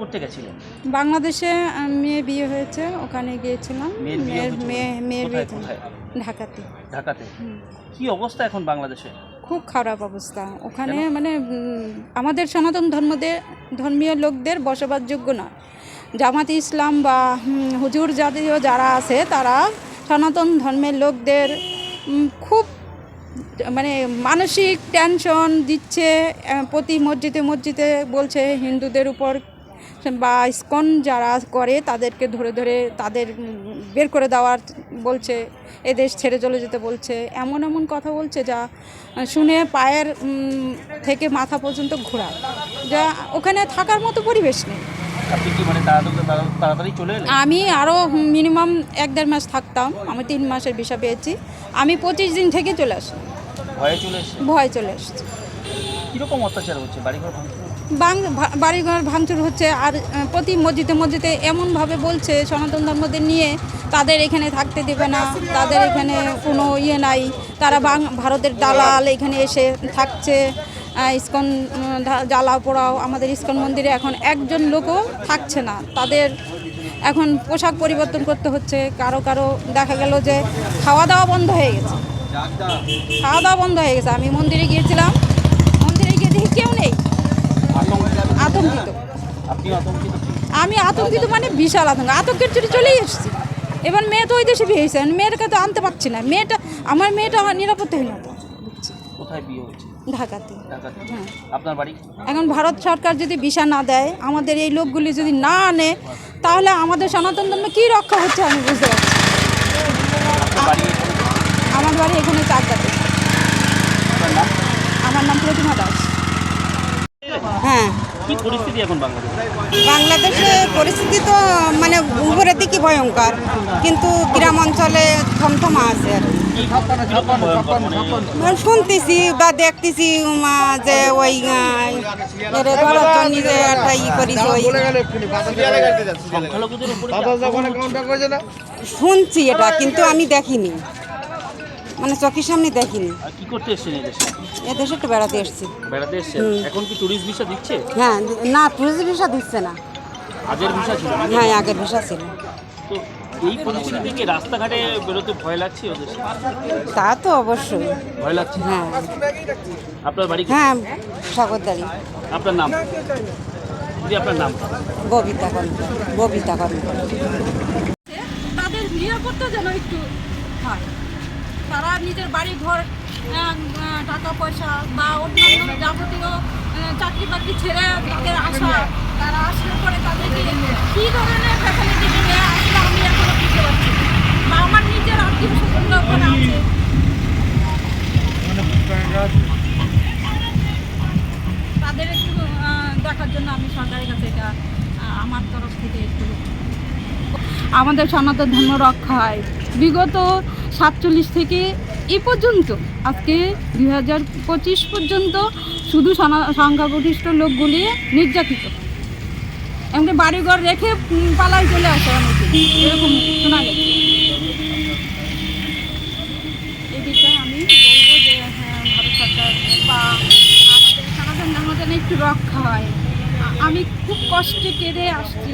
করতে গেছিলেন? বাংলাদেশে মেয়ে বিয়ে হয়েছে ওখানে গিয়েছিলাম। মেয়ের বিয়ে মেয়ের হয়েছিল? মেয়ে মেয়ের বিয়ে কোথায়? ঢাকাতে। ঢাকাতে? হুম। কি অবস্থা এখন বাংলাদেশে? খুব খারাপ অবস্থা। ওখানে কেন? মানে উম, আমাদের সনাতন ধর্মদের ধর্মীয় লোকদের বসবাসযোগ্য না জামাত ইসলাম বা হুম, হুজুর জাতীয় যারা আছে তারা সনাতন ধর্মের লোকদের উম, খুব মানে মানসিক টেনশন দিচ্ছে আহ, প্রতি মসজিদে মসজিদে বলছে হিন্দুদের উপর বা ইস্কন যারা করে তাদেরকে ধরে ধরে তাদের বের করে দেওয়ার বলছে এদেশ ছেড়ে চলে যেতে বলছে এমন এমন কথা বলছে যা শুনে পায়ের থেকে মাথা পর্যন্ত ঘোরা। যা ওখানে থাকার মতো পরিবেশ নেই। মানে আমি আরও মিনিমাম এক দেড় মাস থাকতাম। আমি তিন মাসের ভিসা পেয়েছি। আমি পঁচিশ দিন থেকে চলে আসি। ভয়ে চলে এসে ভয় চলে এসেছি। কীরকম অত্যাচার হচ্ছে? বাড়িঘর বাড়িঘর ভাঙচুর হচ্ছে আর প্রতি মসজিদে মসজিদে এমনভাবে বলছে সনাতন ধর্মদের নিয়ে তাদের এখানে থাকতে দেবে না তাদের এখানে কোনো ইয়ে নাই তারা বাং ভারতের দালাল এখানে এসে থাকছে ইস্কন উম, ধা- জ্বালা পোড়াও আমাদের ইস্কন মন্দিরে এখন একজন লোকও থাকছে না। তাদের এখন পোশাক পরিবর্তন করতে হচ্ছে কারও কারও দেখা গেল যে খাওয়া দাওয়া বন্ধ হয়ে গেছে। খাওয়া দাওয়া বন্ধ হয়ে গেছে। আমি মন্দিরে গিয়েছিলাম মন্দিরে গিয়ে দেখি কেউ নেই আতঙ্ক আতঙ্কিত? আমি আতঙ্কিত মানে বিশাল আতঙ্ক। আতঙ্কের চলে চলেই এসেছি। এবার মেয়ে তো ওই দেশে বিয়ে হয়েছে। মেয়েটাকে তো আনতে পারছি না। মেয়েটা আমার মেয়েটা আমার নিরাপত্তাহীনতা কোথায় বিয়ে হয়েছে? ঢাকাতে। হ্যাঁ। আপনার বাড়ি? এখন ভারত সরকার যদি ভিসা না দেয় আমাদের এই লোকগুলি যদি না আনে তাহলে আমাদের সনাতন ধর্মে কী রক্ষা হচ্ছে আমি বুঝতে পারছি? আমার বাড়ি এখানে চারটাতে আমার নাম প্রতিমা দাস। হ্যাঁ। কি পরিস্থিতি এখন বাংলাদেশে? বাংলাদেশে পরিস্থিতি তো মানে উপরের দিকে ভয়ঙ্কর কিন্তু গ্রাম অঞ্চলে থমথমা আছে আর মানে শুনতেছি বা দেখতেছি উমা, যে ওই একটা ই ওই? শুনছি এটা কিন্তু আমি দেখিনি। মানে চোখের সামনে দেখিনি। আর কি করতে এসেছেন এই দেশে? এ দেশে একটু বেড়াতে এসছি। বেড়াতে এসেছেন? এখন কি টুরিস্ট ভিসা দিচ্ছে? হ্যাঁ না টুরিস্ট ভিসা দিচ্ছে না। আগের ভিসা ছিল নাকি? হ্যাঁ আগের ভিসা ছিল। তো এই পরিস্থিতি থেকে রাস্তাঘাটে বেরোতে ভয় লাগছে ওদের? তা তো অবশ্যই। ভয় লাগছে? হ্যাঁ। আপনার বাড়ি কি? হ্যাঁ সাগরদারি। আপনার নাম? দিদি আপনার নাম। ববিতা কর্মকার ববিতা কর্মকার তাদের নিরাপত্তা যেন একটু হয়। তারা নিজের বাড়ি ঘর টাকা পয়সা বা অন্যান্য যাবতীয় চাকরি বাকরি ছেড়ে তাদের আসা তারা আসার পরে তাদেরকে কী ধরনের ফ্যাসিলিটি দেবে? আসলে আমি এখনও বুঝতে পারছি বা আমার নিজের আত্মীয় স্বজনরা ওখানে আছে? তাদের একটু দেখার জন্য আমি সরকারের কাছে এটা আমার তরফ থেকে একটু আমাদের সনাতন ধর্ম রক্ষায় বিগত সাতচল্লিশ থেকে এ পর্যন্ত, আজকে দুই হাজার পঁচিশ পর্যন্ত শুধু সংখ্যাগরিষ্ঠ লোকগুলি নির্যাতিত। এমনি বাড়িঘর রেখে পালায় চলে আসে এরকম শোনা গেছে। আমি বলব যে হ্যাঁ একটু রক্ষা হয়। আমি খুব কষ্টে কেঁদে আসছি।